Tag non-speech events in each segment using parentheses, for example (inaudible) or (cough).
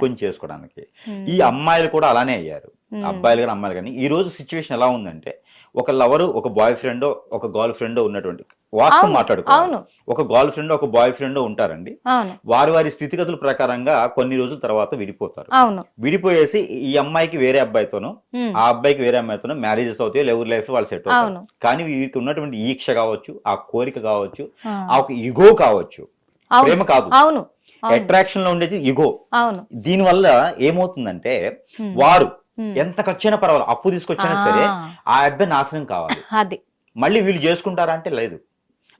ఇంకొంచెం చేసుకోవడానికి. ఈ అమ్మాయిలు కూడా అలానే అయ్యారు. ఉమ్. అబ్బాయిలు కానీ అమ్మాయిలు కానీ. ఈ రోజు సిచ్యువేషన్ ఎలా ఉందంటే ఒక లవరు ఒక బాయ్ ఫ్రెండ్ ఒక గర్ల్ ఫ్రెండ్ ఉన్నటువంటి వాస్తవం మాట్లాడుకోవాలి. ఒక గర్ల్ ఫ్రెండ్ ఒక బాయ్ ఫ్రెండ్ ఉంటారండి. వారి వారి స్థితిగతుల ప్రకారంగా కొన్ని రోజుల తర్వాత విడిపోతారు. విడిపోయేసి ఈ అమ్మాయికి వేరే అబ్బాయితోనూ ఉమ్. ఆ అబ్బాయికి వేరే అమ్మాయితోనూ మ్యారేజెస్ అవుతాయి ఎవరి లైఫ్ వాళ్ళు సెట్ అవుతారు. కానీ వీరికి ఉన్నటువంటి ఈక్ష కావచ్చు ఆ కోరిక కావచ్చు ఆ. ఒక ఇగో కావచ్చు ప్రేమ కాదు. అవును. అట్రాక్షన్లో ఉండేది ఇగో దీని వల్ల ఏమవుతుందంటే. వారు. ఎంత ఖర్చైనా పర్వాలేదు. అప్పు తీసుకొచ్చినా సరే ఆ, అబ్బాయి నాశనం కావాలి. అది. మళ్ళీ వీళ్ళు చేసుకుంటారా అంటే లేదు.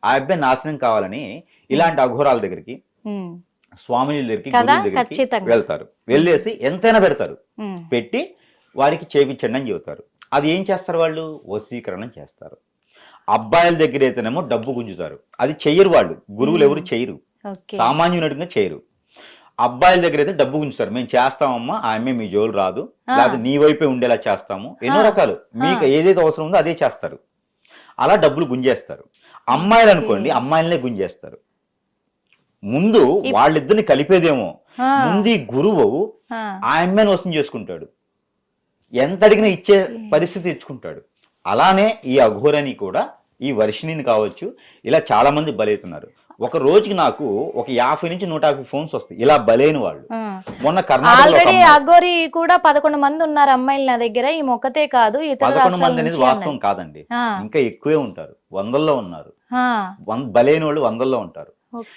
ఆ అబ్బాయి నాశనం కావాలని ఇలాంటి అఘోరాల దగ్గరికి ఉమ్. స్వామిల దగ్గరికి దగ్గరికి. వెళ్తారు. వెళ్ళేసి ఎంతైనా పెడతారు. పెట్టి వారికి చేపించండి అని చెబుతారు. అది ఏం చేస్తారు వాళ్ళు? వశీకరణం చేస్తారు. అబ్బాయిల దగ్గర అయితేనేమో డబ్బు గుంజుతారు. అది చెయ్యరు వాళ్ళు. గురువులు ఎవరు చెయ్యరు. ఓకే. సామాన్యునిగా చేయరు. అబ్బాయిల దగ్గర అయితే డబ్బు గుంచుతారు మేము చేస్తామమ్మా ఆ అమ్మాయి మీ జోలు రాదు. లేకపోతే నీ వైపే ఉండేలా చేస్తాము. ఎన్నో. రకాలు. మీకు ఏదైతే అవసరం ఉందో అదే చేస్తారు. అలా డబ్బులు గుంజేస్తారు. అమ్మాయిలు అనుకోండి. అమ్మాయిలనే గుంజేస్తారు. ముందు వాళ్ళిద్దరిని కలిపేదేమో. ముందు ఈ గురువు ఆ. అమ్మాయిని వసం చేసుకుంటాడు. ఎంత అడిగినా ఇచ్చే పరిస్థితి తెచ్చుకుంటాడు. అలానే ఈ అఘోరని కూడా ఈ వర్షిణిని కావచ్చు ఇలా చాలా మంది బలవుతున్నారు ఒక రోజుకి నాకు ఒక యాభై నుంచి నూట యాభై ఫోన్స్ వస్తాయి. ఇలా బలైన వాళ్ళు. మొన్న ఆల్రెడీ అగోరి కూడా పదకొండు మంది ఉన్నారు అమ్మాయిలు నా దగ్గర. ఈ మొక్కతే కాదు పదకొండు మంది అనేది వాస్తవం. కాదండి. ఇంకా ఎక్కువే ఉంటారు. వందల్లో ఉన్నారు. బలైన వాళ్ళు వందల్లో ఉంటారు.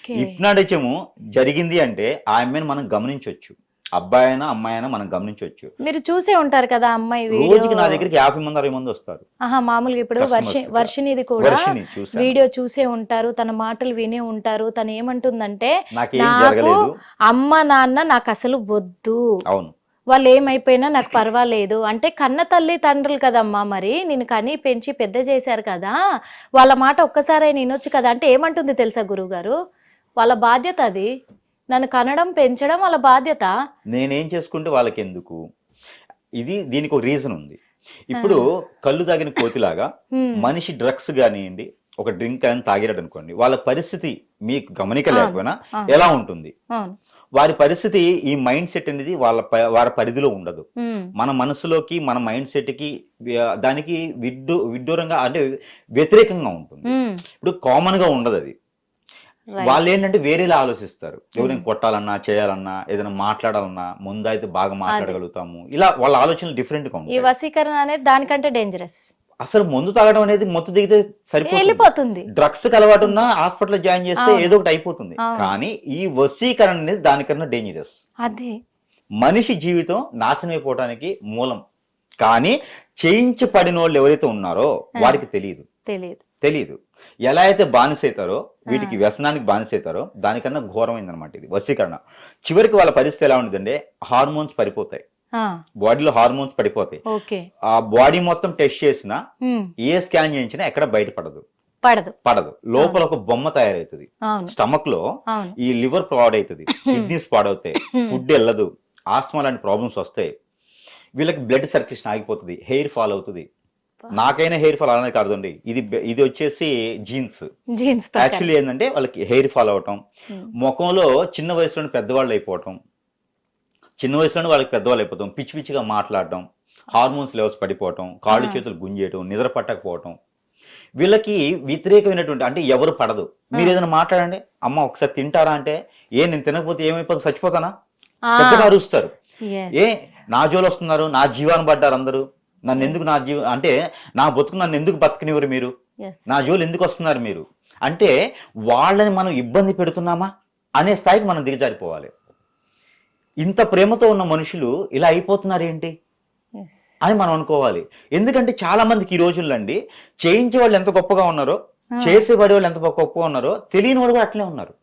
హిప్నాటిజము జరిగింది అంటే ఆ అమ్మాయిని మనం గమనించవచ్చు అబ్బాయి అయినా అమ్మాయి అయినా మనం గమనించవచ్చు. మీరు చూసే ఉంటారు కదా అమ్మాయి రోజుకి నా దగ్గరికి యాభై మంది అరవై మంది వస్తారు. ఆహా మామూలుగా ఇప్పుడు వర్షి. వర్షినిది కూడా వీడియో చూసే ఉంటారు తన మాటలు వినే ఉంటారు తను ఏమంటుందంటే నాకేం అమ్మ నాన్న నాకు అసలు వద్దు. అవును. వాళ్ళు ఏమైపోయినా నాకు పర్వాలేదు. అంటే కన్న తల్లి తండ్రులు కదమ్మా మరి. నేను కని పెంచి పెద్ద చేశారు కదా. వాళ్ళ మాట ఒక్కసారి వినొచ్చు కదా. అంటే ఏమంటుంది తెలుసా గురువుగారు? వాళ్ళ బాధ్యత అది. నన్ను కనడం పెంచడం వాళ్ళ బాధ్యత నేనేం చేసుకుంటే వాళ్ళకి ఎందుకు ఇది దీనికి ఒక రీజన్ ఉంది ఇప్పుడు కళ్ళు తాగిన కోతిలాగా. మనిషి డ్రగ్స్ కానివ్వండి ఒక డ్రింక్ అని తాగిరాడు అనుకోండి వాళ్ళ పరిస్థితి మీకు గమనిక లేకపోయినా. ఎలా ఉంటుంది వారి పరిస్థితి ఈ మైండ్ సెట్ అనేది వాళ్ళ వారి పరిధిలో ఉండదు. మన మనసులోకి మన మైండ్ సెట్కి దానికి విడ్డూ విడ్డూరంగా అంటే వ్యతిరేకంగా ఉంటుంది. ఇప్పుడు కామన్గా ఉండదు అది. వాళ్ళు ఏంటంటే వేరేలా ఆలోచిస్తారు. ఎవరైనా కొట్టాలన్నా చేయాలన్నా ఏదైనా మాట్లాడాలన్నా ముందు అయితే బాగా మాట్లాడగలుగుతాము. ఇలా వాళ్ళ ఆలోచనలు డిఫరెంట్గా ఈ ఉంటాయి. వశీకరణ అనేది దానికంటే డేంజరస్ అసలు మందు తాగడం అనేది మొత్తం దిగితే సరిపోతుంది. డ్రగ్స్ అలవాటు ఉన్నా హాస్పిటల్ జాయిన్ చేస్తే. ఏదో ఒకటి అయిపోతుంది. కానీ ఈ వశీకరణ అనేది దానికన్నా డేంజరస్ అది. మనిషి జీవితం నాశనం అయిపోవడానికి మూలం. కానీ చేయించబడిన వాళ్ళు ఎవరైతే ఉన్నారో వారికి తెలియదు. తెలియదు. తెలియదు. ఎలా అయితే బానిస అవుతారో వీటికి వ్యసనానికి బానిస అవుతారో దానికన్నా ఘోరమైందనమాట ఇది. వశీకరణ. చివరికి వాళ్ళ పరిస్థితి ఎలా ఉండదంటే హార్మోన్స్ పడిపోతాయి. బాడీలో హార్మోన్స్ పడిపోతాయి. ఓకే. ఆ బాడీ మొత్తం టెస్ట్ చేసినా. ఏ స్కాన్ చేయించినా ఎక్కడ బయటపడదు. పడదు. పడదు. లోపల ఒక బొమ్మ తయారవుతుంది. స్టమక్లో ఈ లివర్ పాడవుతుంది. కిడ్నీస్ పాడవుతాయి. ఫుడ్ వెళ్ళదు. ఆస్మా లాంటి ప్రాబ్లమ్స్ వస్తాయి. వీళ్ళకి బ్లడ్ సర్క్యులేషన్ ఆగిపోతుంది. హెయిర్ ఫాల్ అవుతుంది. నాకైనా హెయిర్ ఫాల్ అనేది కాదండి ఇది ఇది వచ్చేసి జీన్స్. జీన్స్ యాక్చువల్లీ ఏంటంటే వాళ్ళకి హెయిర్ ఫాల్ అవటం ముఖంలో చిన్న వయసులోనే పెద్దవాళ్ళు అయిపోవటం చిన్న వయసులోనే వాళ్ళకి పెద్దవాళ్ళు అయిపోవటం పిచ్చి పిచ్చిగా మాట్లాడటం హార్మోన్స్ లెవెల్స్ పడిపోవటం కాళ్ళు. చేతులు గుంజేయటం నిద్ర పట్టకపోవటం. వీళ్ళకి వ్యతిరేకమైనటువంటి అంటే ఎవరు పడదు. మీరు ఏదైనా మాట్లాడండి. అమ్మ ఒకసారి తింటారా అంటే ఏ నేను తినకపోతే ఏమైపోతుంది? చచ్చిపోతానా? పెద్దగా అరుస్తారు. ఏ నా జోలు వస్తున్నారు నా జీవాన్ని పడ్డారు అందరూ. నన్ను ఎందుకు నా జీవ అంటే నా బతుకు నన్ను ఎందుకు బతకనివ్వరు మీరు? నా జోలు ఎందుకు వస్తున్నారు మీరు? అంటే వాళ్ళని మనం ఇబ్బంది పెడుతున్నామా అనే స్థాయికి మనం దిగజారిపోవాలి. ఇంత ప్రేమతో ఉన్న మనుషులు ఇలా అయిపోతున్నారు ఏంటి అని మనం అనుకోవాలి. ఎందుకంటే చాలా మందికి ఈ రోజుల్లో అండి చేయించే వాళ్ళు ఎంత గొప్పగా ఉన్నారో చేసేవాడి వాళ్ళు ఎంత గొప్పగా ఉన్నారో తెలియని వాళ్ళు కూడా అట్లే ఉన్నారు.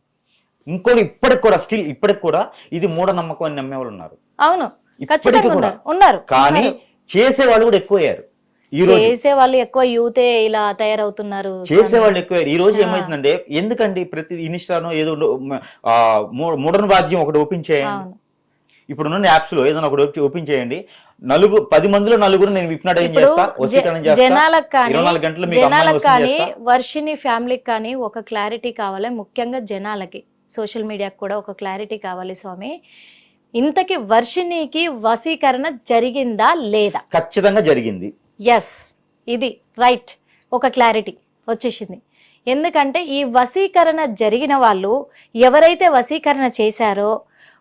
ఇంకోటి ఇప్పటికి కూడా స్టిల్ ఇప్పటికి కూడా ఇది మూఢనమ్మకం అని నమ్మేవాళ్ళు ఉన్నారు. అవును. ఇప్పటికి కూడా. ఉన్నారు. కానీ. చేసేవాళ్ళు కూడా ఎక్కువయ్యారు. ఈ రోజు చేసే వాళ్ళు ఎక్కువ యూతే ఇలా తయారవుతున్నారు చేసేవాళ్ళు ఎక్కువ ఈ రోజు. ఏమైతుందంటే ఎందుకండి ప్రతి ఇన్స్టాను ఏదో మోడర్న్ వాద్యం ఒకటి ఓపెన్ చేయండి. అవును. ఇప్పుడు యాప్స్లో ఏదైనా ఒకటి ఓపెన్ చేయండి. నలుగు పది మందిలో నలుగురు నేను విప్నాడయం చేస్తా జనాలకు కానీ జనాలకు కానీ వర్షిని ఫ్యామిలీకి కానీ ఒక క్లారిటీ కావాలి ముఖ్యంగా జనాలకి. సోషల్ మీడియాకి కూడా ఒక క్లారిటీ కావాలి స్వామి. ఇంతకి వర్షిణికి వశీకరణ జరిగిందా లేదా? ఖచ్చితంగా జరిగింది. ఎస్ ఇది రైట్ ఒక క్లారిటీ వచ్చేసింది. ఎందుకంటే ఈ వశీకరణ జరిగిన వాళ్ళు ఎవరైతే వశీకరణ చేశారో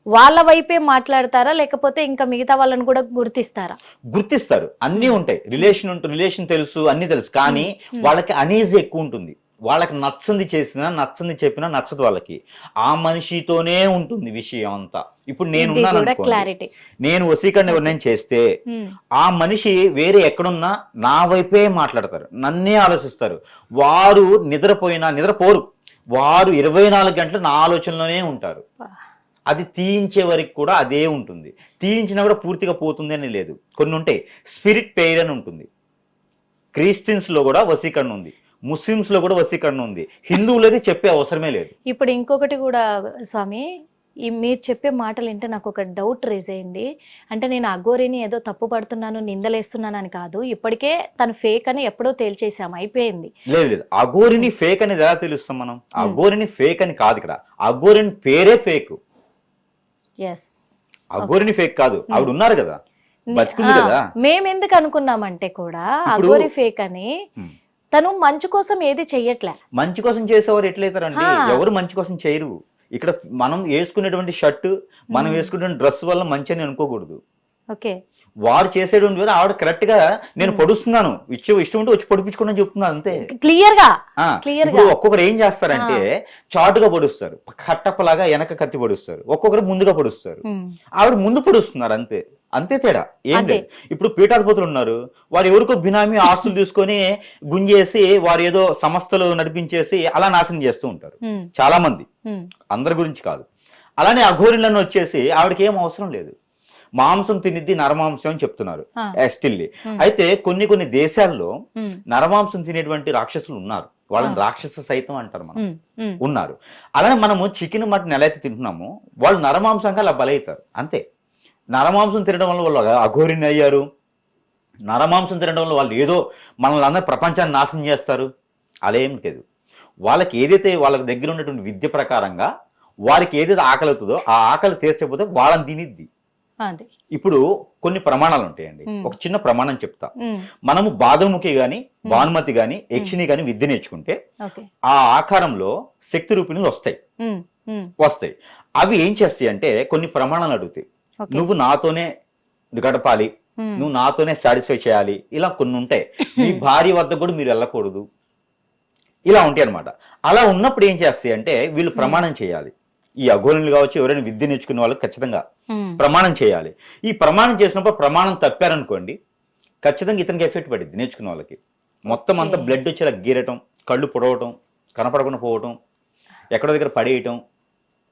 వాళ్ళ వైపే మాట్లాడతారా లేకపోతే ఇంకా మిగతా వాళ్ళని కూడా గుర్తిస్తారా? గుర్తిస్తారు. అన్నీ ఉంటాయి. రిలేషన్ ఉంటుంది రిలేషన్ తెలుసు అన్ని తెలుసు. కానీ Hmm. వాళ్ళకి అనీజీ ఎక్కువ ఉంటుంది. వాళ్ళకి నచ్చంది చేసినా నచ్చంది చెప్పినా నచ్చదు వాళ్ళకి. ఆ మనిషితోనే ఉంటుంది విషయం అంతా. ఇప్పుడు నేను. క్లారిటీ నేను వసీకరణ ఎవరినైనా చేస్తే ఆ మనిషి వేరే ఎక్కడున్నా నా వైపే మాట్లాడతారు. నన్నే ఆలోచిస్తారు. వారు నిద్రపోయినా నిద్రపోరు. వారు ఇరవై నాలుగు గంటలు నా ఆలోచనలోనే ఉంటారు. అది తీయించే వరకు కూడా అదే ఉంటుంది. తీయించినా కూడా పూర్తిగా పోతుంది అని లేదు. కొన్ని ఉంటాయి. స్పిరిట్ పెయిర్ అని ఉంటుంది. క్రిస్టియన్స్లో కూడా వసీకరణ ఉంది. ముస్లిమ్స్లో కూడా వసీకరణ ఉంది. హిందువులది చెప్పే అవసరమే లేదు. ఇప్పుడు ఇంకొకటి కూడా స్వామి ఈ మీరు చెప్పే మాటలు వింటే నాకు ఒక డౌట్ రేజ్ అయింది. అంటే నేను అఘోరిని ఏదో తప్పు పడుతున్నాను నిందలేస్తున్నానని కాదు. ఇప్పటికే తను ఫేక్ అని ఎప్పుడో తేల్చేసాము అయిపోయింది. లేదు లేదు. అఘోరిని ఫేక్ అనేది ఎలా తెలుస్తాం మనం? అఘోరిని ఫేక్ అని కాదు ఇక్కడ. అఘోరిని పేరే ఫేక్ ఎస్ అఘోరిని ఫేక్ కాదు. ఆవిడ ఉన్నారు కదా? బతికుంది కదా? మేము ఎందుకు అనుకున్నామంటే కూడా అఘోరి ఫేక్ అని Hmm. తను మంచు కోసం ఏది చెయ్యట్లే. మంచి కోసం చేసేవారు ఎట్లయితారండి. ఎవరు మంచి కోసం చేయరు. ఇక్కడ మనం వేసుకునేటువంటి షర్ట్ మనం. వేసుకునే డ్రెస్ వల్ల మంచి అని అనుకోకూడదు. ఓకే. వారు చేసేటువంటి వేరే ఆవిడ కరెక్ట్గా నేను పొడుస్తున్నాను. ఇచ్చే ఇష్టం ఉంటే వచ్చి పొడిపించుకోండి చెప్తున్నాను అంతే. క్లియర్గా ఇప్పుడు గా. ఒక్కొక్కరు ఏం చేస్తారంటే చాటుగా పొడుస్తారు. కట్టప్పలాగా వెనక కత్తి పొడుస్తారు. ఒక్కొక్కరు ముందుగా పొడుస్తారు. ఆవిడ ముందు పొడుస్తున్నారు అంతే. అంతే తేడా. ఏం. లేదు. ఇప్పుడు పీఠాధిపతులు ఉన్నారు. వారు ఎవరికో బినామీ ఆస్తులు తీసుకొని గుంజేసి వారు ఏదో సంస్థలు నడిపించేసి అలా నాశనం చేస్తూ ఉంటారు. చాలా మంది. అందరి గురించి కాదు. అలానే అఘోరిలను వచ్చేసి ఆవిడకి ఏం అవసరం లేదు. మాంసం తినిద్ది నరమాంసం అని చెప్తున్నారు. Still Hmm. అయితే కొన్ని కొన్ని దేశాల్లో. నరమాంసం తినేటువంటి రాక్షసులు ఉన్నారు. వాళ్ళని. రాక్షస సైతం అంటారు మనం. ఉన్నారు. అలానే మనము చికెన్ మటన్ ఎలా అయితే తింటున్నామో వాళ్ళు నరమాంసంగా అలా బలవుతారు అంతే. నరమాంసం తినడం వల్ల వాళ్ళు అఘోరిని అయ్యారు. నరమాంసం తినడం వల్ల వాళ్ళు ఏదో మనల్ని అందరూ ప్రపంచాన్ని నాశనం చేస్తారు. అలా ఏం లేదు. వాళ్ళకి ఏదైతే వాళ్ళ దగ్గర ఉన్నటువంటి విద్య ప్రకారంగా వారికి ఏదైతే ఆకలి అవుతుందో ఆ ఆకలి తీర్చకపోతే వాళ్ళని తినిద్ది. ఇప్పుడు కొన్ని ప్రమాణాలు ఉంటాయండి. ఒక చిన్న ప్రమాణం చెప్తా. మనము బాదముఖి గాని భానుమతి గాని యక్షిని గాని విద్య నేర్చుకుంటే ఆ ఆకారంలో శక్తి రూపిణులు వస్తాయి. వస్తాయి. అవి ఏం చేస్తాయి అంటే కొన్ని ప్రమాణాలు అడుగుతాయి. నువ్వు నాతోనే గడపాలి. నువ్వు నాతోనే సాటిస్ఫై చేయాలి. ఇలా కొన్ని ఉంటాయి. మీ భార్య వద్ద కూడా మీరు వెళ్ళకూడదు. ఇలా ఉంటాయి అనమాట అలా ఉన్నప్పుడు ఏం చేస్తాయి అంటే వీళ్ళు ప్రమాణం చేయాలి. ఈ అఘోరులు కావచ్చు ఎవరైనా విద్య నేర్చుకునే వాళ్ళు ఖచ్చితంగా. ప్రమాణం చేయాలి ఈ ప్రమాణం చేసినప్పుడు ప్రమాణం తప్పారనుకోండి ఖచ్చితంగా ఇతనికి ఎఫెక్ట్ పడింది నేర్చుకునే వాళ్ళకి మొత్తం అంతా. బ్లడ్ వచ్చేలా గీరటం కళ్ళు పొడవటం కనపడకుండా పోవటం ఎక్కడో దగ్గర పడేయటం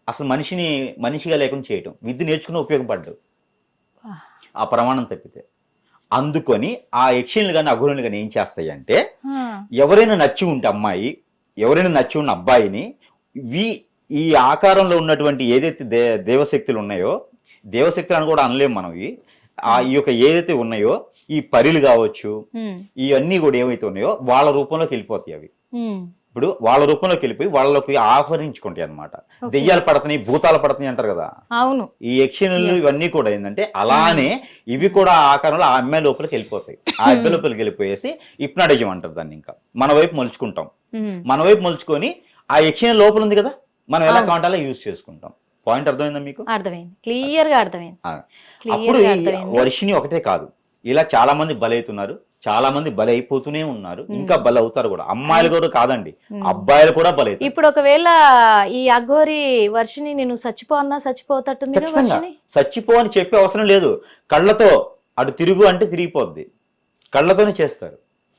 అసలు మనిషిని మనిషిగా లేకుండా చేయటం విద్య నేర్చుకుని ఉపయోగపడ్డాడు Ah. ఆ ప్రమాణం తప్పితే అందుకొని ఆ యక్షిణులు కానీ అఘోరులు కానీ ఏం చేస్తాయి అంటే. ఎవరైనా నచ్చి ఉంటే అమ్మాయి ఎవరైనా నచ్చి ఉన్న అబ్బాయిని వి ఈ ఆకారంలో ఉన్నటువంటి ఏదైతే దే దేవశక్తులు ఉన్నాయో దేవశక్తులు అని కూడా అనలేము మనం ఇవి. ఆ ఈ యొక్క ఏదైతే ఉన్నాయో ఈ పరిలు కావచ్చు. ఇవన్నీ కూడా ఏవైతే ఉన్నాయో వాళ్ళ రూపంలోకి వెళ్ళిపోతాయి అవి. ఇప్పుడు వాళ్ళ రూపంలోకి వెళ్ళిపోయి వాళ్ళలోకి ఆహ్వానించుకుంటాయి అన్నమాట. Okay. దెయ్యాలు పడతాయి భూతాలు పడతాయి అంటారు కదా. అవును. ఈ యక్షిణులు. ఇవన్నీ కూడా ఏంటంటే అలానే ఇవి కూడా ఆ ఆకారంలో ఆ అమ్మాయి లోపలికి వెళ్ళిపోతాయి. ఆ అబ్బాయి లోపలికి వెళ్ళిపోయేసి ఇప్నాడిజం అంటారు దాన్ని ఇంకా. మన వైపు మలుచుకుంటాం. మన వైపు మలుచుకొని ఆ యక్షిణ లోపల ఉంది కదా. మనం ఎలా. కావాలంటే అలా యూజ్ చేసుకుంటాం? పాయింట్ అర్థమైందా మీకు? అర్థమైంది. క్లియర్గా అర్థమైంది. అప్పుడు వర్షిని ఒకటే కాదు. ఇలా చాలా మంది బలవుతున్నారు చాలా మంది బలైపోతూనే ఉన్నారు. ఇంకా బలవుతారు కూడా. అమ్మాయిలు కూడా కాదండి. అబ్బాయిలు కూడా బలవుతారు ఇప్పుడు ఒకవేళ ఈ అఘోరి వర్షిని నేను చచ్చిపో అన్నా చచ్చిపోతట్టుంది చచ్చిపో అని చెప్పే అవసరం లేదు. కళ్ళతో అటు తిరుగు అంటే తిరిగిపోద్ది. కళ్ళతోనే చేస్తారు.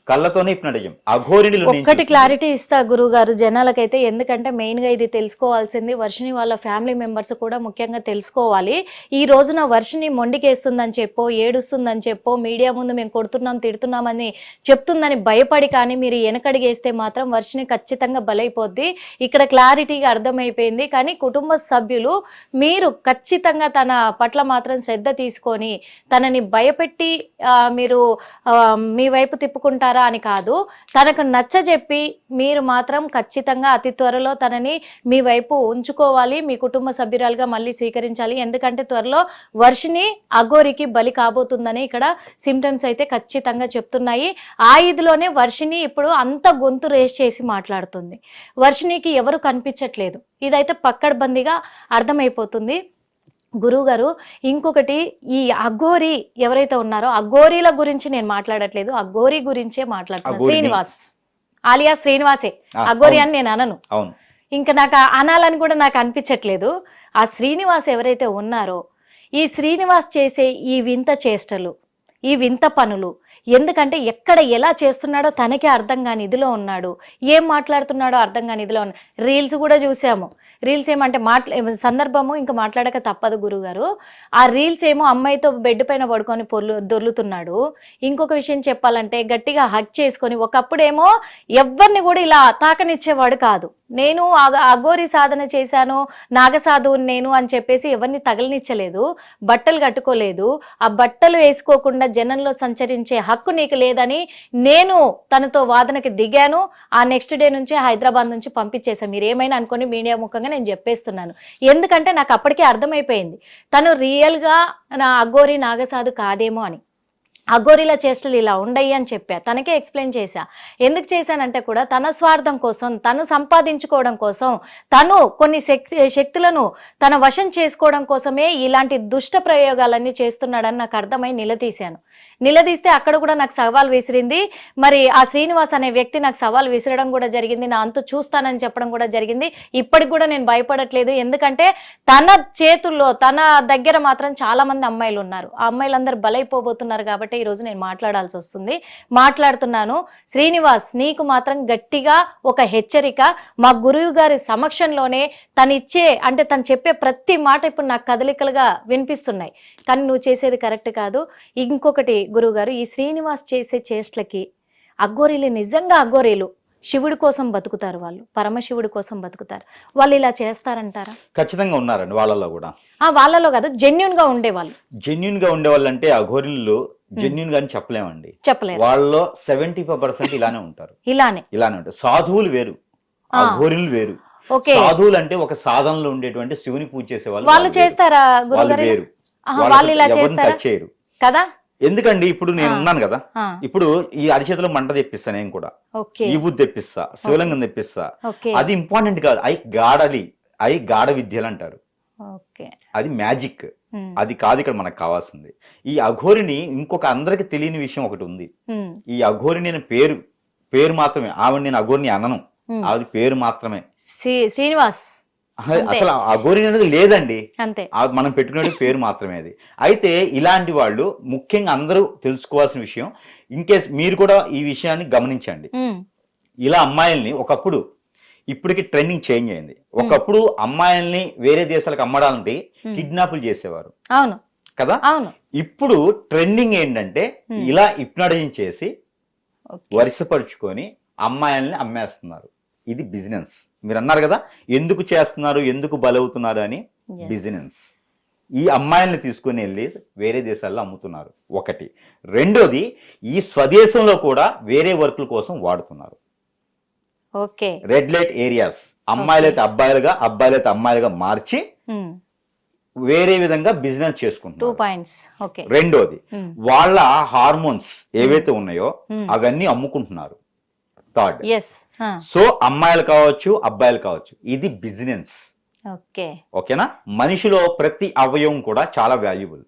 కళ్ళతోనే ఇప్నటిజం అఘోరిని ఒక్కటి క్లారిటీ ఇస్తా గురువు గారు జనాలకైతే ఎందుకంటే మెయిన్గా ఇది తెలుసుకోవాల్సింది. వర్షిని వాళ్ళ ఫ్యామిలీ మెంబర్స్ కూడా ముఖ్యంగా తెలుసుకోవాలి. ఈ రోజున వర్షిని మొండికేస్తుందని చెప్పో ఏడుస్తుందని చెప్పో మీడియా ముందు మేము కొడుతున్నాం తిడుతున్నామని చెప్తుందని భయపడి కానీ మీరు వెనకడిగేస్తే మాత్రం వర్షిని ఖచ్చితంగా బలైపోద్ది. ఇక్కడ క్లారిటీగా అర్థమైపోయింది. కానీ కుటుంబ సభ్యులు మీరు ఖచ్చితంగా తన పట్ల మాత్రం శ్రద్ధ తీసుకొని తనని భయపెట్టి మీరు మీ వైపు తిప్పుకుంటారా? చేస్తారా అని కాదు తనకు నచ్చజెప్పి మీరు మాత్రం ఖచ్చితంగా అతి త్వరలో తనని మీ వైపు ఉంచుకోవాలి మీ కుటుంబ సభ్యురాలుగా మళ్ళీ స్వీకరించాలి. ఎందుకంటే త్వరలో వర్షిని అఘోరికి బలి కాబోతుందని ఇక్కడ సిమ్టమ్స్ అయితే ఖచ్చితంగా చెప్తున్నాయి. ఆ ఇదిలోనే వర్షిని ఇప్పుడు అంత గొంతు రేస్ చేసి మాట్లాడుతుంది. వర్షినికి ఎవరు కనిపించట్లేదు. ఇదైతే పక్కడ్బందీగా అర్థమైపోతుంది. గురువు గారు ఇంకొకటి ఈ అఘోరి ఎవరైతే ఉన్నారో అఘోరీల గురించి నేను మాట్లాడట్లేదు. అఘోరి గురించే మాట్లాడుతున్నా. అఘోరిని. శ్రీనివాస్. ఆలియా శ్రీనివాసే. అఘోరి. అని నేను అనను. ఇంకా నాకు అనాలని కూడా నాకు అనిపించట్లేదు. ఆ శ్రీనివాస్ ఎవరైతే ఉన్నారో ఈ శ్రీనివాస్ చేసే ఈ వింత చేష్టలు ఈ వింత పనులు ఎందుకంటే ఎక్కడ ఎలా చేస్తున్నాడో తనకే అర్థం కాని ఇదిలో ఉన్నాడు. ఏం మాట్లాడుతున్నాడో అర్థం కాని ఇదిలో ఉన్నాడు రీల్స్ కూడా చూసాము. రీల్స్ ఏమంటే మాట్లా సందర్భము ఇంకా మాట్లాడక తప్పదు గురుగారు. ఆ రీల్స్ ఏమో అమ్మాయితో బెడ్ పైన పడుకొని పొర్లు దొర్లుతున్నాడు. ఇంకొక విషయం చెప్పాలంటే గట్టిగా హక్ చేసుకొని ఒకప్పుడేమో ఎవరిని కూడా ఇలా తాకనిచ్చేవాడు కాదు. నేను అగ- అఘోరి సాధన చేశాను నాగసాధువుని నేను అని చెప్పేసి ఎవరిని తగలనిచ్చలేదు బట్టలు కట్టుకోలేదు. ఆ బట్టలు వేసుకోకుండా జనంలో సంచరించే హక్కు నీకు లేదని నేను తనతో వాదనకి దిగాను. ఆ నెక్స్ట్ డే నుంచి హైదరాబాద్ నుంచి పంపించేశాను మీరు ఏమైనా అనుకొని మీడియా ముఖంగా నేను చెప్పేస్తున్నాను. ఎందుకంటే నాకు అప్పటికే అర్థమైపోయింది. తను రియల్గా నా అగోరి నాగసాధు కాదేమో అని. అగోరిల చేష్టలు ఇలా ఉండయి అని చెప్పా. తనకే ఎక్స్ప్లెయిన్ చేశా. ఎందుకు చేశానంటే కూడా తన స్వార్థం కోసం తను సంపాదించుకోవడం కోసం తను కొన్ని శక్తి శక్తులను తన వశం చేసుకోవడం కోసమే ఇలాంటి దుష్ట ప్రయోగాలన్నీ చేస్తున్నాడని నాకు అర్థమై నిలదీశాను. నిలదీస్తే అక్కడ కూడా నాకు సవాల్ విసిరింది. మరి ఆ శ్రీనివాస్ అనే వ్యక్తి నాకు సవాల్ విసిరడం కూడా జరిగింది. నా అంతు చూస్తానని చెప్పడం కూడా జరిగింది. ఇప్పటికి కూడా నేను భయపడట్లేదు. ఎందుకంటే తన చేతుల్లో తన దగ్గర మాత్రం చాలా మంది అమ్మాయిలు ఉన్నారు. ఆ అమ్మాయిలందరూ బలైపోబోతున్నారు కాబట్టి ఈరోజు నేను మాట్లాడాల్సి వస్తుంది. మాట్లాడుతున్నాను. శ్రీనివాస్ నీకు మాత్రం గట్టిగా ఒక హెచ్చరిక. మా గురువు గారి సమక్షంలోనే తను ఇచ్చే అంటే తను చెప్పే ప్రతి మాట ఇప్పుడు నాకు కదలికలుగా వినిపిస్తున్నాయి. కానీ నువ్వు చేసేది కరెక్ట్ కాదు. ఇంకొకటి గురువుగారు ఈ శ్రీనివాస్ చేసే చేష్టలకి అఘోరీలు నిజంగా అఘోరీలు శివుడి కోసం బతుకుతారు వాళ్ళు. పరమశివుడి కోసం బతుకుతారు. వాళ్ళు ఇలా చేస్తారంటారా? ఖచ్చితంగా ఉన్నారండి వాళ్ళలో కూడా. ఆ వాళ్ళలో కాదు జెన్యున్గా ఉండేవాళ్ళు. జెన్యున్గా ఉండే వాళ్ళంటే అఘోరిలు జెన్యున్గా అని చెప్పలేమండి. చెప్పలేరు. వాళ్ళలో సెవెంటీ ఫైవ్ పర్సెంట్ ఇలానే ఉంటారు. ఇలానే. ఇలానే ఉంటారు. సాధువులు వేరు. ఆ. అఘోరులు వేరు. ఓకే. సాధువులు అంటే ఒక సాధనలో ఉండేటువంటి శివుని పూజ చేసే వాళ్ళు వాళ్ళు. చేస్తారా వేరు. వాళ్ళు ఇలా చేస్తారా? చేయరు. కదా? ఎందుకండి? ఇప్పుడు నేను. ఉన్నాను కదా. ఇప్పుడు ఈ అరిచేతిలో మంట తెప్పిస్తా నేను కూడా. ఈ బుద్ధి తెప్పిస్తా శివలింగం తెప్పిస్తా. అది ఇంపార్టెంట్ కాదు. అవి గాడలి అవి గాఢ విద్యలు అంటారు. అది మ్యాజిక్. అది కాదు ఇక్కడ మనకు కావాల్సింది. ఈ అఘోరిని ఇంకొక అందరికి తెలియని విషయం ఒకటి ఉంది. ఈ అఘోరి నేను పేరు పేరు మాత్రమే. ఆవిడ నేను అఘోరిని అనను. అది పేరు మాత్రమే. శ్రీ- శ్రీనివాస్. అసలు-. అసలు అఘోరి అనేది లేదండి. అంతే. ఆ మనం పెట్టుకునే పేరు మాత్రమే అది. అయితే ఇలాంటి వాళ్ళు ముఖ్యంగా అందరూ తెలుసుకోవాల్సిన విషయం ఇన్ కేస్ మీరు కూడా ఈ విషయాన్ని గమనించండి. ఇలా అమ్మాయిల్ని ఒకప్పుడు ఇప్పటికి ట్రెండింగ్ చేంజ్ అయింది. ఒకప్పుడు అమ్మాయిల్ని వేరే దేశాలకు అమ్మడాలంటే. కిడ్నాపులు చేసేవారు. అవును. కదా? అవును. ఇప్పుడు ట్రెండింగ్ ఏంటంటే. ఇలా ఇప్నడైన్ చేసి. వరుసపరుచుకొని అమ్మాయిల్ని అమ్మేస్తున్నారు. ఇది బిజినెస్ మీరు అన్నారు కదా ఎందుకు చేస్తున్నారు ఎందుకు బలవుతున్నారు అని. బిజినెస్ ఈ అమ్మాయిల్ని తీసుకుని వెళ్ళి వేరే దేశాల్లో అమ్ముతున్నారు. ఒకటి. రెండోది ఈ స్వదేశంలో కూడా వేరే వర్కుల కోసం వాడుతున్నారు. ఓకే. రెడ్ లైట్ ఏరియాస్ అమ్మాయిలైతే అబ్బాయిలుగా అబ్బాయిలైతే అమ్మాయిలుగా మార్చి ఉమ్, వేరే విధంగా బిజినెస్ చేసుకుంటున్నారు. రెండోది ఉమ్, వాళ్ళ హార్మోన్స్ ఏవైతే ఉన్నాయో ఉమ్. అవన్నీ అమ్ముకుంటున్నారు. ఆ, సో అమ్మాయిలు కావచ్చు అబ్బాయిలు కావచ్చు ఇది బిజినెస్ ఓకే. ఓకేనా? మనిషిలో ప్రతి అవయవం కూడా చాలా వాల్యుబుల్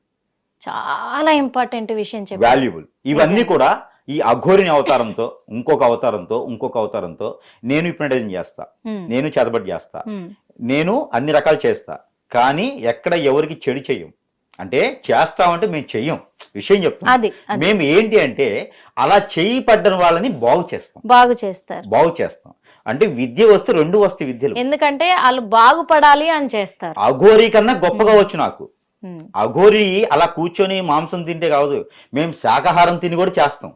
చాలా ఇంపార్టెంట్ విషయం వాల్యుబుల్ ఇవన్నీ. కూడా ఈ అఘోరిని అవతారంతో ఇంకొక అవతారంతో ఇంకొక అవతారంతో నేను ఇప్పుడు చేస్తా. ఉమ్, నేను చేతబడి చేస్తా. ఉమ్, నేను అన్ని రకాలు చేస్తా. కానీ ఎక్కడ ఎవరికి చెడు చెయ్యం. అంటే చేస్తామంటే మేము చెయ్యం. విషయం చెప్తాం మేము ఏంటి అంటే అలా చేయి పడ్డని వాళ్ళని బాగు చేస్తాం. బాగు చేస్తారు. బాగు చేస్తాం. అంటే విద్య వస్తే రెండు వస్తాయి విద్యలు. ఎందుకంటే వాళ్ళు బాగుపడాలి అని చేస్తారు. అఘోరి కన్నా గొప్పగా వచ్చు నాకు. అఘోరి అలా కూర్చొని మాంసం తింటే కాదు. మేము శాకాహారం తిని కూడా చేస్తాం.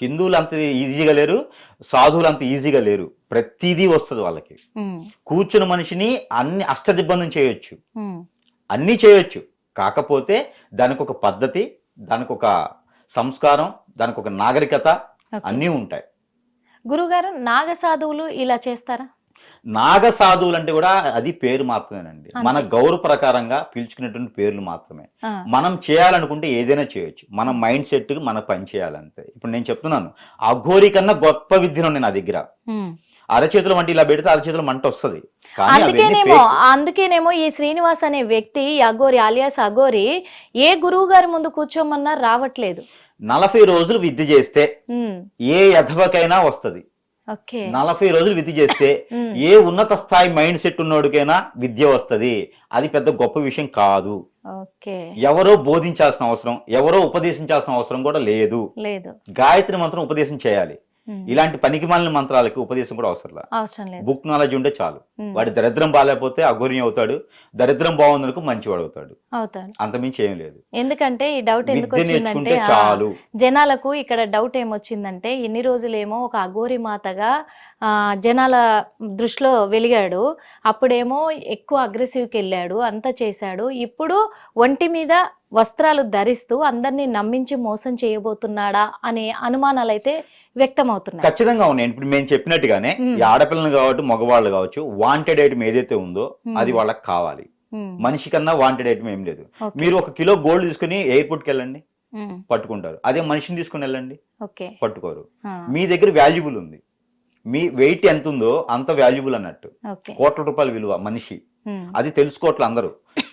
హిందువులు అంత ఈజీగా లేరు సాధువులు అంత ఈజీగా లేరు. ప్రతిదీ వస్తుంది వాళ్ళకి. కూర్చున్న మనిషిని అన్ని అష్టదిబ్బందం చేయొచ్చు. అన్నీ చేయొచ్చు. కాకపోతే దానికి ఒక పద్ధతి దానికి ఒక సంస్కారం దానికి ఒక నాగరికత. అన్నీ ఉంటాయి. గురుగారు నాగ సాధువులు ఇలా చేస్తారా? నాగ సాధువులు అంటే కూడా అది పేరు మాత్రమేనండి. మన గౌరవ ప్రకారంగా పిలుచుకునేటువంటి పేర్లు మాత్రమే. మనం చేయాలనుకుంటే ఏదైనా చేయొచ్చు. మన మైండ్ సెట్కి మన పని చేయాలంతే. ఇప్పుడు నేను చెప్తున్నాను. అఘోరి కన్నా గొప్ప విద్యను నా దగ్గర. అరచేతులు వంటి ఇలా పెడితే అరచేతులు మంట వస్తుంది. అందుకేనేమో. అందుకేనేమో ఈ శ్రీనివాస్ అనే వ్యక్తి ఈ అఘోరి ఆలియాస్ అఘోరి ఏ గురువు గారి ముందు కూర్చోమన్నా రావట్లేదు. నలభై రోజులు విద్య చేస్తే ఏ యథవకైనా వస్తది. నలభై రోజులు విద్య చేస్తే (laughs) ఏ ఉన్నత స్థాయి మైండ్ సెట్ ఉన్నోడికైనా విద్య వస్తది. అది పెద్ద గొప్ప విషయం కాదు. ఎవరో బోధించాల్సిన అవసరం ఎవరో ఉపదేశించాల్సిన అవసరం కూడా లేదు. లేదు. గాయత్రి మంత్రం ఉపదేశం చేయాలి. ఇలాంటి పనికి మాలిన మంత్రాలకి ఉపదేశం కూడా అవసరం లేదు. బుక్ నాలెడ్జ్ ఉంటే చాలు. వాడి దరిద్రం బాగాలేకపోతే అఘోర్యం అవుతాడు దరిద్రం బాగుందనుకో మంచివాడు అవుతాడు. అంతమించి ఏం లేదు. ఎందుకంటే ఈ డౌట్ ఎందుకు వచ్చిందంటే చాలు. జనాలకు ఇక్కడ డౌట్ ఏమొచ్చిందంటే ఇన్ని రోజులేమో ఒక అఘోరి మాతగా ఆ, జనాల దృష్టిలో వెలిగాడు. అప్పుడేమో ఎక్కువ అగ్రెసివ్కి వెళ్ళాడు అంతా చేశాడు. ఇప్పుడు ఒంటి మీద వస్త్రాలు ధరిస్తూ అందరినీ నమ్మించి మోసం చేయబోతున్నాడా అనే అనుమానాలు అయితే వ్యక్తమవుతున్నాయి. ఖచ్చితంగా ఉన్నాయి. ఇప్పుడు మేము చెప్పినట్టుగానే. ఈ ఆడపిల్లలు కావచ్చు మగవాళ్ళు కావచ్చు వాంటెడ్ ఐటమ్ ఏదైతే ఉందో అది వాళ్ళకి కావాలి. మనిషి కన్నా వాంటెడ్ ఐటమ్ ఏం లేదు. మీరు ఒక కిలో గోల్డ్ తీసుకుని ఎయిర్పోర్ట్కి వెళ్ళండి. పట్టుకుంటారు. అదే మనిషిని తీసుకుని వెళ్ళండి. పట్టుకోరు. మీ దగ్గర వాల్యుబుల్ ఉంది. మీ వెయిట్ ఎంత ఉందో అంత వాల్యుబుల్ అన్నట్టు. కోట్ల రూపాయల విలువ మనిషి. అది తెలుసుకోవట్లే అందరూ.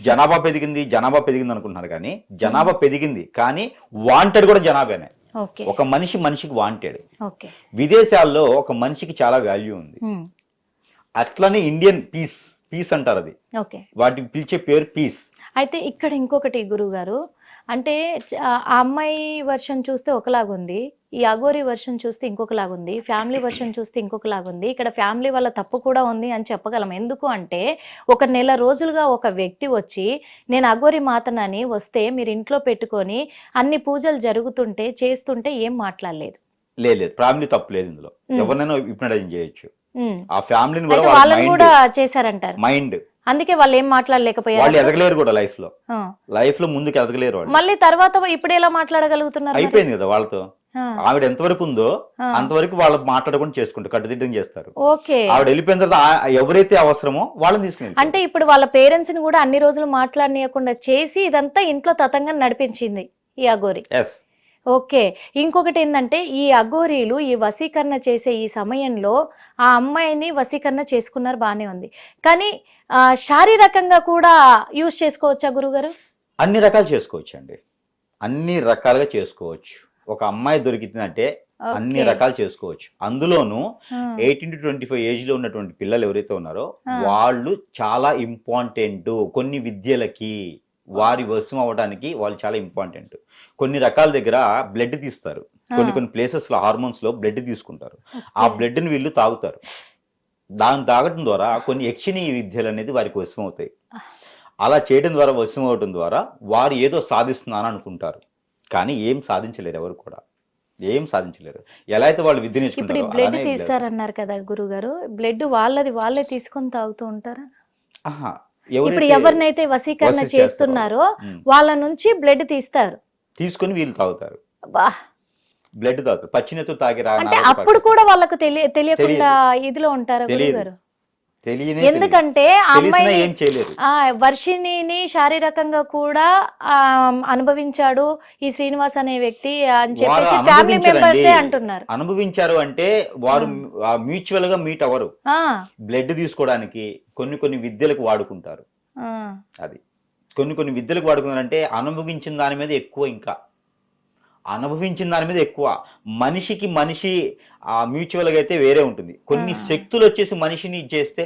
జనాభా పెరిగింది జనాభా పెరిగింది అనుకుంటున్నారు కానీ జనాభా పెరిగింది కానీ వాంటెడ్ కూడా జనాభానే. ఒక మనిషి మనిషికి వాంటెడ్ విదేశాల్లో ఒక మనిషికి చాలా వాల్యూ ఉంది. ఉమ్, అట్లనే ఇండియన్ పీస్ పీస్ అంటారు అది. ఓకే. వాటికి పిలిచే పేరు పీస్ అయితే ఇక్కడ ఇంకొకటి గురువు గారు అంటే ఆ అమ్మాయి వర్షన్ చూస్తే ఒకలాగుంది ఈ అగోరి వర్షన్ చూస్తే ఇంకొకలాగుంది ఫ్యామిలీ వర్షన్ చూస్తే ఇంకొకలాగుంది ఇక్కడ ఫ్యామిలీ వాళ్ళ తప్పు కూడా ఉంది అని చెప్పగలం. ఎందుకు అంటే ఒక నెల రోజులుగా ఒక వ్యక్తి వచ్చి నేను అగోరి మాతనని వస్తే మీరు ఇంట్లో పెట్టుకొని అన్ని పూజలు జరుగుతుంటే చేస్తుంటే ఏం మాట్లాడలేదు? లేదు ఫ్యామిలీ తప్పు లేదు ఇందులో. ఎవరినైనా చేయొచ్చు. ఆ ఫ్యామిలీని కూడా చేశారంటారు. మైండ్ అందుకే వాళ్ళు ఏం వాళ్ళు మాట్లాడలేకపోయారు ఎదగలేరు కూడా లైఫ్లో. లైఫ్లో ముందుకు ఎదగలేరు వాళ్ళు. మళ్ళీ తర్వాత ఇప్పుడు ఎలా మాట్లాడగలుగుతున్నారు? అయిపోయింది కదా వాళ్ళతో. ఆవిడ ఎంతవరకు ఉందో. అంతవరకు వాళ్ళు మాట్లాడకుండా చేసుకుంటారు కట్టుదిట్టం చేస్తారు. ఓకే. ఆవిడ వెళ్ళిపోయిన తర్వాత ఎవరైతే అవసరమో వాళ్ళని తీసుకుని అంటే ఇప్పుడు వాళ్ళ పేరెంట్స్ని కూడా అన్ని రోజులు మాట్లాడనీయకుండా చేసి ఇదంతా ఇంట్లో తతంగా నడిపించింది ఈ అఘోరి. Yes okay. ఇంకొకటి ఏంటంటే ఈ అఘోరీలు ఈ వశీకరణ చేసే ఈ సమయంలో ఆ అమ్మాయిని వశీకరణ చేసుకున్నారు బానే ఉంది. కానీ శారీరకంగా కూడా యూజ్ చేసుకోవచ్చా గురుగారు? అన్ని రకాలు చేసుకోవచ్చు అండి అన్ని రకాలుగా చేసుకోవచ్చు. ఒక అమ్మాయి దొరికిందంటే అన్ని రకాలు చేసుకోవచ్చు. అందులోనూ ఎయిటీన్ టు ట్వంటీ ఫైవ్ ఏజ్లో ఉన్నటువంటి పిల్లలు ఎవరైతే ఉన్నారో. వాళ్ళు చాలా ఇంపార్టెంట్ కొన్ని విద్యలకి. వారి వశం అవ్వడానికి వాళ్ళు చాలా ఇంపార్టెంట్. కొన్ని రకాల దగ్గర బ్లడ్ తీస్తారు. కొన్ని కొన్ని ప్లేసెస్లో హార్మోన్స్లో బ్లడ్ తీసుకుంటారు. ఆ బ్లడ్ని వీళ్ళు తాగుతారు. దాన్ని తాగటం ద్వారా కొన్ని యక్షిణీయ విద్యలు అనేది వారికి వశం అవుతాయి. అలా చేయడం ద్వారా వశం అవటం ద్వారా వారు ఏదో సాధిస్తున్నాను అనుకుంటారు. కానీ ఏం సాధించలేరు ఎవరు కూడా. ఏం సాధించలేరు. ఎలా అయితే వాళ్ళు విద్య నేర్చుకుంటారో బ్లడ్ తీస్తారన్నారు కదా గురుగారు. బ్లడ్ వాళ్ళది వాళ్ళే తీసుకొని తాగుతూ ఉంటారా? ఆహా, ఇప్పుడు ఎవరినైతే చేస్తారో, చేస్తున్నారో వాళ్ళ నుంచి బ్లడ్ తీస్తారు. తీసుకొని వీళ్ళు తాగుతారు. బ్లడ్ తాగుతారు. పచ్చినెత్తు తాగి అంటే అప్పుడు కూడా వాళ్ళకు తెలియ తెలియకుండా ఇదిలో ఉంటారా ఎందుకంటే అమ్మాయి వర్షిణిని శారీరకంగా కూడా అనుభవించాడు ఈ శ్రీనివాస్ అనే వ్యక్తి అని చెప్పేసి ఫ్యామిలీ. మెంబర్సే అంటున్నారు. అనుభవించారు అంటే వారు మ్యూచువల్గా మీట్ అవ్వరు. ఆ, బ్లడ్ తీసుకోవడానికి కొన్ని కొన్ని విద్యలకు వాడుకుంటారు. అది. కొన్ని కొన్ని విద్యలకు వాడుకున్నారంటే అనుభవించిన దాని మీద ఎక్కువ ఇంకా. అనుభవించిన దాని మీద ఎక్కువ. మనిషికి మనిషి ఆ మ్యూచువల్గా అయితే వేరే ఉంటుంది. కొన్ని. శక్తులు వచ్చేసి మనిషిని ఇచ్చేస్తే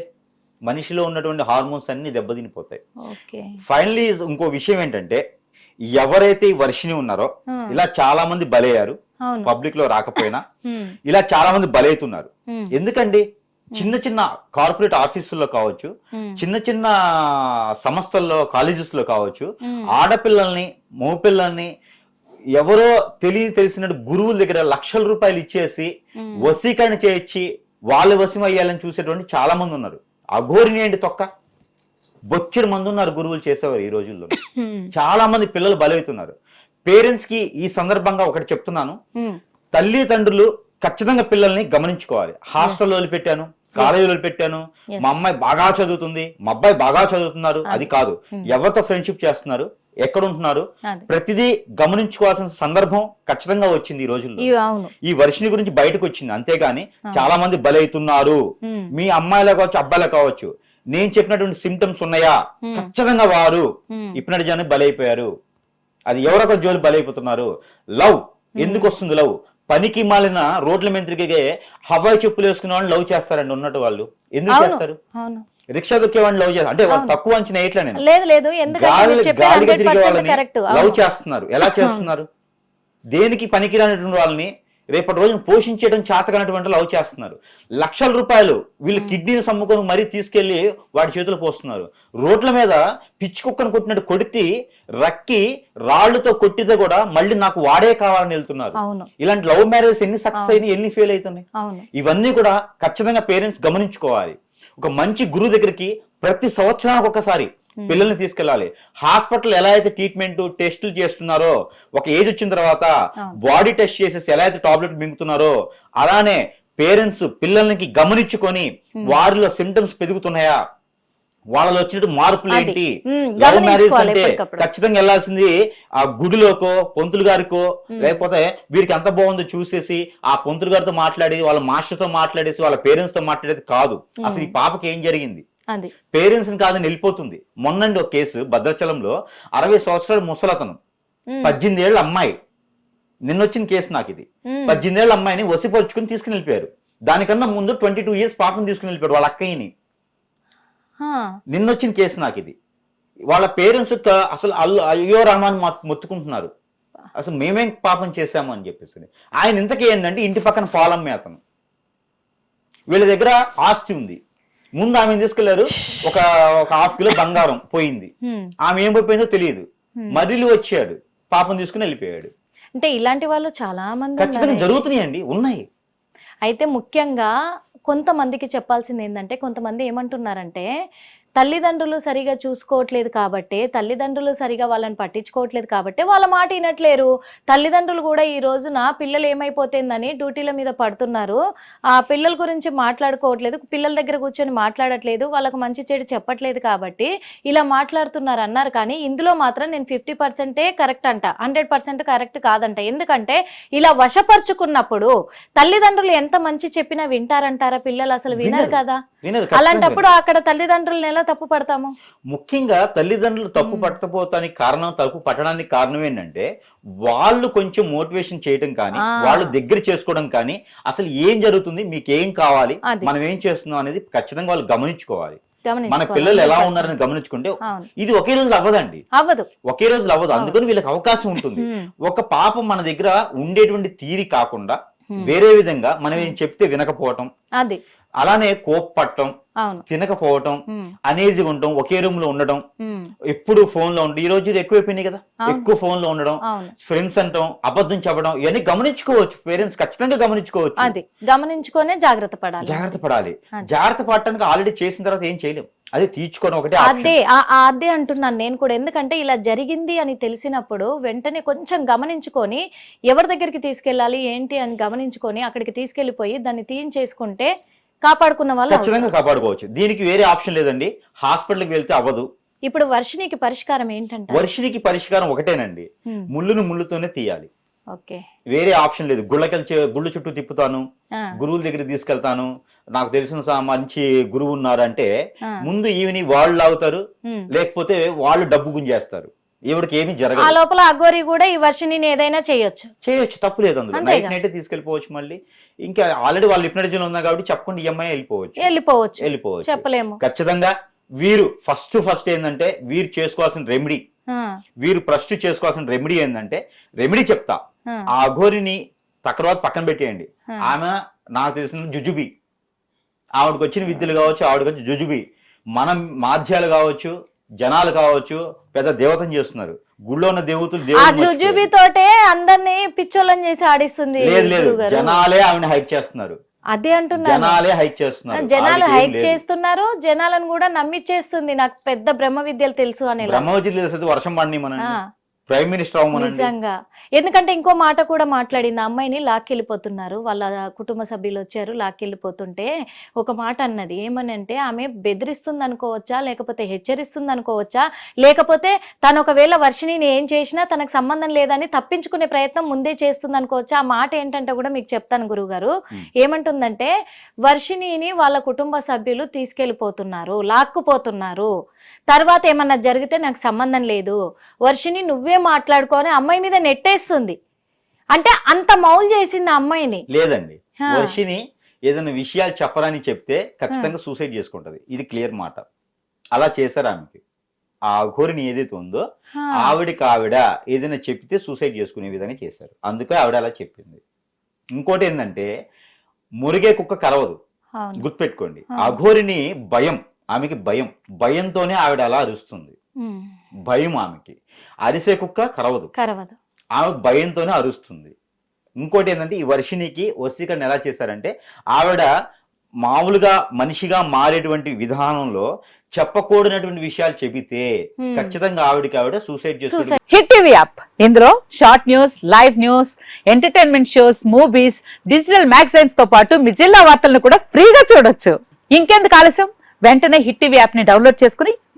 మనిషిలో ఉన్నటువంటి హార్మోన్స్ అన్ని దెబ్బతినిపోతాయి. ఫైనలీ ఇంకో విషయం ఏంటంటే ఎవరైతే ఈ వర్షిని ఉన్నారో ఇలా చాలా మంది బలయ్యారు. పబ్లిక్లో రాకపోయినా ఇలా చాలా మంది బలవుతున్నారు ఉమ్, ఎందుకండి? చిన్న చిన్న కార్పొరేట్ ఆఫీసుల్లో కావచ్చు చిన్న చిన్న సంస్థల్లో కాలేజెస్లో కావచ్చు ఆడపిల్లల్ని మగపిల్లల్ని ఎవరో తెలియ తెలిసిన గురువుల దగ్గర లక్షల రూపాయలు ఇచ్చేసి ఉమ్, వశీకరణ చేయించి వాళ్ళు వశం అయ్యాలని చూసేటువంటి చాలా మంది ఉన్నారు. అఘోరిని ఏంటి తొక్క? బొచ్చెడు మంది ఉన్నారు గురువులు చేసేవారు ఈ రోజుల్లో. చాలా మంది పిల్లలు బలవుతున్నారు. పేరెంట్స్కి ఈ సందర్భంగా ఒకటి చెప్తున్నాను. ఉమ్, తల్లిదండ్రులు ఖచ్చితంగా పిల్లల్ని గమనించుకోవాలి. హాస్టల్లో పెట్టాను కాలేజీలో పెట్టాను. మా అమ్మాయి బాగా చదువుతుంది. మా అబ్బాయి బాగా చదువుతున్నారు. అది. కాదు. Hmm. ఎవరితో ఫ్రెండ్షిప్ చేస్తున్నారు? ఎక్కడ ఉంటున్నారు ప్రతిదీ గమనించుకోవాల్సిన సందర్భం ఖచ్చితంగా వచ్చింది ఈ రోజుల్లో. ఈ వర్షిని గురించి బయటకు వచ్చింది. అంతేగాని చాలా మంది బలవుతున్నారు ఉమ్, మీ అమ్మాయిలు కావచ్చు అబ్బాయిలు కావచ్చు నేను చెప్పినటువంటి సిమ్టమ్స్ ఉన్నాయా? Hmm. ఖచ్చితంగా వారు ఉమ్, ఇప్పుడు జనం బలైపోయారు. అది ఎవరొకరు జోలి బలైపోతున్నారు. లవ్ ఎందుకు వస్తుంది లవ్ పనికి మాలిన రోడ్ల మీద తిరిగే హవాయి చెప్పులు వేసుకునే వాళ్ళని లవ్ చేస్తారండి ఉన్నట్టు వాళ్ళు. ఎందుకు. చేస్తారు? రిక్షా దొక్కే లవ్ చేస్తారు అంటే వాళ్ళు. తక్కువ అంచనా వేయట్లే నేను. లేదు గాలిగా తిరిగే వాళ్ళని లవ్ చేస్తున్నారు. ఎలా చేస్తున్నారు? (laughs) దేనికి పనికిరానటువంటి వాళ్ళని రేపటి రోజున పోషించడం చేతకనటువంటి లవ్ చేస్తున్నారు. లక్షల రూపాయలు వీళ్ళు కిడ్నీని సమ్ముకొని మరీ తీసుకెళ్ళి వాడి చేతులు పోస్తున్నారు. రోడ్ల మీద పిచ్చి కుక్కను కొట్టినట్టు కొడితే రక్కి రాళ్ళతో కొట్టితే కూడా మళ్ళీ నాకు వాడే కావాలని వెళ్తున్నారు. ఇలాంటి లవ్ మ్యారేజ్ ఎన్ని సక్సెస్ అయినాయి ఎన్ని ఫెయిల్ అవుతున్నాయి? ఇవన్నీ కూడా ఖచ్చితంగా పేరెంట్స్ గమనించుకోవాలి. ఒక మంచి గురువు దగ్గరికి ప్రతి సంవత్సరానికి ఒకసారి పిల్లల్ని తీసుకెళ్ళాలి. హాస్పిటల్ ఎలా అయితే ట్రీట్మెంట్ టెస్టులు చేస్తున్నారో ఒక ఏజ్ వచ్చిన తర్వాత. బాడీ టెస్ట్ చేసేసి ఎలా అయితే టాబ్లెట్ మింగుతున్నారో అలానే పేరెంట్స్ పిల్లలకి గమనించుకొని వారిలో సిమ్టమ్స్ పెరుగుతున్నాయా? వాళ్ళలో వచ్చినట్టు మార్పులు. ఏంటి? ఉమ్, లవ్ మ్యారేజ్ అంటే. ఖచ్చితంగా వెళ్ళాల్సింది ఆ గుడిలోకో పొంతులు గారికో లేకపోతే వీరికి ఎంత బాగుందో చూసేసి ఆ పొంతులు గారితో మాట్లాడి వాళ్ళ మాస్టర్తో మాట్లాడేసి వాళ్ళ పేరెంట్స్తో మాట్లాడేది కాదు. అసలు ఈ పాపకి ఏం జరిగింది? అది. పేరెంట్స్ని కాదని వెళ్ళిపోతుంది మొన్నండి ఒక కేసు భద్రాచలంలో అరవై సంవత్సరాల ముసలతను. పద్దెనిమిది ఏళ్ళ అమ్మాయి. నిన్నొచ్చిన కేసు నాకు ఇది. పద్దెనిమిది ఏళ్ళ అమ్మాయిని వసిపరుచుకుని తీసుకుని వెళ్ళిపోయారు. దానికన్నా ముందు ట్వంటీ టూ ఇయర్స్ పాపను తీసుకుని వెళ్ళిపోయారు వాళ్ళ అక్కయ్యని. నిన్నొచ్చిన కేసు నాకు ఇది. వాళ్ళ పేరెంట్స్ అసలు అల్లు అయ్యో రహమాన్ మొత్తుకుంటున్నారు. అసలు మేమేం పాపం చేశాము అని చెప్పేసి ఆయన ఇంతకీ ఏంటంటే ఇంటి పక్కన పొలం మేతను వీళ్ళ దగ్గర ఆస్తి ఉంది. ముందు ఆమెను తీసుకెళ్ళారు? ఒక ఒక హాఫ్ కిలో బంగారం పోయింది. ఆమె ఏం పోయిందో తెలియదు. మరిలు వచ్చాడు. పాపం తీసుకుని వెళ్ళిపోయాడు. అంటే ఇలాంటి వాళ్ళు చాలా మంది ఖచ్చితంగా జరుగుతున్నాయండి. ఉన్నాయి. అయితే ముఖ్యంగా కొంతమందికి చెప్పాల్సింది ఏంటంటే కొంతమంది ఏమంటున్నారంటే తల్లిదండ్రులు సరిగా చూసుకోవట్లేదు కాబట్టి తల్లిదండ్రులు సరిగా వాళ్ళని పట్టించుకోవట్లేదు కాబట్టి వాళ్ళ మాట వినట్లేరు. తల్లిదండ్రులు కూడా ఈ రోజున పిల్లలు ఏమైపోతుందని డ్యూటీల మీద పడుతున్నారు. ఆ పిల్లల గురించి మాట్లాడుకోవట్లేదు పిల్లల దగ్గర కూర్చొని మాట్లాడట్లేదు వాళ్ళకు మంచి చెడు చెప్పట్లేదు కాబట్టి ఇలా మాట్లాడుతున్నారు అన్నారు. కానీ ఇందులో మాత్రం నేను ఫిఫ్టీ పర్సెంటే కరెక్ట్ అంట హండ్రెడ్ పర్సెంట్ కరెక్ట్ కాదంట. ఎందుకంటే ఇలా వశపరుచుకున్నప్పుడు తల్లిదండ్రులు ఎంత మంచి చెప్పినా వింటారంటారా పిల్లలు? అసలు వినరు. కదా. అలాంటప్పుడు అక్కడ తల్లిదండ్రులను ఎలా తప్పు పడతాము? ముఖ్యంగా తల్లిదండ్రులు తప్పు పట్టకపోతానికి కారణం తప్పు పట్టడానికి కారణం ఏంటంటే వాళ్ళు కొంచెం మోటివేషన్ చేయడం కానీ. వాళ్ళు దగ్గర చేసుకోవడం కానీ అసలు ఏం జరుగుతుంది మీకు ఏం కావాలి. మనం ఏం చేస్తున్నాం అనేది ఖచ్చితంగా వాళ్ళు గమనించుకోవాలి. మన. పిల్లలు ఎలా 100%. ఉన్నారని గమనించుకుంటే ఇది ఒకే రోజు అవ్వదండి. అవ్వదు. ఒకే రోజు అవ్వదు. అందుకని వీళ్ళకి అవకాశం ఉంటుంది. ఒక పాప మన దగ్గర ఉండేటువంటి తీరి కాకుండా. వేరే విధంగా మనం ఏం చెప్తే వినకపోవటం అది. అలానే కోప్పట్టం తినకపోవటం అనేజిగా ఉండటం ఒకే రూమ్లో ఉండడం ఉమ్, ఎప్పుడు ఫోన్లో ఉండడం ఈ రోజు ఎక్కువైపోయినాయి కదా. అవును. ఎక్కువ ఫోన్లో ఉండడం ఫ్రెండ్స్ అంటాం అబద్ధం చెప్పడం ఇవన్నీ గమనించుకోవచ్చు. పేరెంట్స్ ఖచ్చితంగా గమనించుకోవచ్చు. అది. గమనించుకొనే జాగ్రత్త పడాలి. జాగ్రత్త పడాలి. జాగ్రత్త పడటానికి ఆల్రెడీ చేసిన తర్వాత ఏం చేయలేం. అదే తీర్చుకోవడం ఒకటే అదే అదే అంటున్నాను నేను కూడా. ఎందుకంటే ఇలా జరిగింది అని తెలిసినప్పుడు వెంటనే కొంచెం గమనించుకొని ఎవరి దగ్గరికి తీసుకెళ్ళాలి ఏంటి అని గమనించుకొని అక్కడికి తీసుకెళ్ళిపోయి దాన్ని తీయించేసుకుంటే కాపాడుకున్న వాళ్ళు. ఖచ్చితంగా కాపాడుకోవచ్చు. దీనికి వేరే ఆప్షన్ లేదండి. హాస్పిటల్కి వెళ్తే అవ్వదు. ఇప్పుడు వర్షినికి పరిష్కారం ఏంటంట వర్షినికి పరిష్కారం ఒకటేనండి. ముళ్ళును ముళ్ళుతోనే తీయాలి. ఓకే. వేరే ఆప్షన్ లేదు. గుళ్ళకెళ్ళి గుళ్ళు చుట్టూ తిప్పుతాను. గురువుల దగ్గర తీసుకెళ్తాను. నాకు తెలిసిన మంచి గురువు ఉన్నారంటే ముందు ఈవిని వాళ్ళు లాగుతారు. లేకపోతే వాళ్ళు డబ్బు గుంజేస్తారు. ఈవిడికి ఏమీ ఆ జరగదు లోపల అఘోరి కూడా ఈ వర్షిని ఏదైనా చేయొచ్చు. చేయొచ్చు తప్పు లేదు అందులో. నైట్ నైట్ తీసుకెళ్ళిపోవచ్చు మళ్ళీ. ఇంకా ఆల్రెడీ వాళ్ళు హిప్నటిజన్ ఉన్నా కాబట్టి చెప్పకుండా ఈఎంఐ వెళ్ళిపోవచ్చు. వెళ్ళిపోవచ్చు. వెళ్ళిపోవచ్చు. చెప్పలేము. ఖచ్చితంగా వీరు ఫస్ట్ ఫస్ట్ ఏంటంటే వీరు చేసుకోవాల్సిన రెమెడీ ఆ, వీరు ఫస్ట్ చేసుకోవాల్సిన రెమెడీ ఏంటంటే రెమెడీ చెప్తా. ఆ, ఆ అఘోరిని తర్వాత పక్కన పెట్టేయండి. ఆ. ఆమె నాకు తెలిసిన జుజుబి. ఆవిడకి వచ్చిన విద్యలు కావచ్చు ఆవిడకి వచ్చి జుజుబి. మనం మాధ్యాలు కావచ్చు జనాలు కావచ్చు పెద్ద దేవతను చేస్తున్నారు. గుళ్ళో ఉన్న దేవతలు ఆ జుజుబి తోటే అందరినీ పిచ్చోళ్ళని చేసి ఆడిస్తుంది లేదు లేదు. జనాలే ఆమెను హైక్ చేస్తున్నారు. అదే అంటున్నాను. జనాలే హైక్ చేస్తున్నారు. జనాలు హైక్. చేస్తున్నారు జనాలను కూడా నమ్మిచ్చేస్తుంది. నాకు పెద్ద బ్రహ్మ విద్యలు తెలుసు అని బ్రహ్మవతి తెలిసేది వర్షం పడిని మనం ప్రైమ్ మినిస్టర్ నిజంగా. ఎందుకంటే ఇంకో మాట కూడా మాట్లాడింది. అమ్మాయిని లాక్కెళ్ళిపోతున్నారు. వాళ్ళ కుటుంబ సభ్యులు వచ్చారు లాక్కెళ్ళిపోతుంటే ఒక మాట అన్నది. ఏమని అంటే ఆమె బెదిరిస్తుంది అనుకోవచ్చా లేకపోతే హెచ్చరిస్తుంది అనుకోవచ్చా లేకపోతే తను ఒకవేళ వర్షిణిని ఏం చేసినా తనకు సంబంధం లేదని తప్పించుకునే ప్రయత్నం ముందే చేస్తుంది అనుకోవచ్చా ఆ మాట ఏంటంటే కూడా మీకు చెప్తాను Hmm. ఏమంటుందంటే వర్షిణిని వాళ్ళ కుటుంబ సభ్యులు తీసుకెళ్ళిపోతున్నారు లాక్కుపోతున్నారు. తర్వాత ఏమన్నా జరిగితే నాకు సంబంధం లేదు. వర్షిని నువ్వే మాట్లాడుకొని అమ్మాయి మీద నెట్టేస్తుంది. అంటే అంత మౌల్ చేసింది ఆ అమ్మాయిని. లేదండి. వర్షిని ఏదైనా విషయాలు చెప్పరని చెప్తే ఖచ్చితంగా సూసైడ్ చేసుకుంటది. ఇది క్లియర్ మాట. అలా చేశారు ఆమెకి. ఆ అఘోరిని ఏదైతే ఉందో. ఆవిడకి ఆవిడ ఏదైనా చెప్తే సూసైడ్ చేసుకునే విధంగా చేశారు. అందుకే ఆవిడ అలా చెప్పింది. ఇంకోటి ఏంటంటే మురిగే కుక్క కరవదు. గుర్తుపెట్టుకోండి. అఘోరిని భయం ఆమెకి భయం. భయంతోనే ఆవిడ అలా అరుస్తుంది. భయం ఆమెకి. అరిసే కుక్క కరవదు. కరవదు. ఆమె భయంతోనే అరుస్తుంది. ఇంకోటి ఏంటంటే ఈ వర్షినికి వసీకరణ ఎలా చేశారంటే ఆవిడ మామూలుగా మనిషిగా మారేటువంటి విధానంలో చెప్పకూడనటువంటి విషయాలు చెబితే. ఖచ్చితంగా ఆవిడకి ఆవిడ suicide Suicide. Hit TV app ఇందులో short news live news entertainment shows movies digital మ్యాగజైన్స్తో పాటు మీ జిల్లా వార్తలను కూడా ఫ్రీగా చూడొచ్చు. ఇంకెందుకు ఆలస్యం? వెంటనే హిట్ టీవీ యాప్ని డౌన్లోడ్ చేసుకుని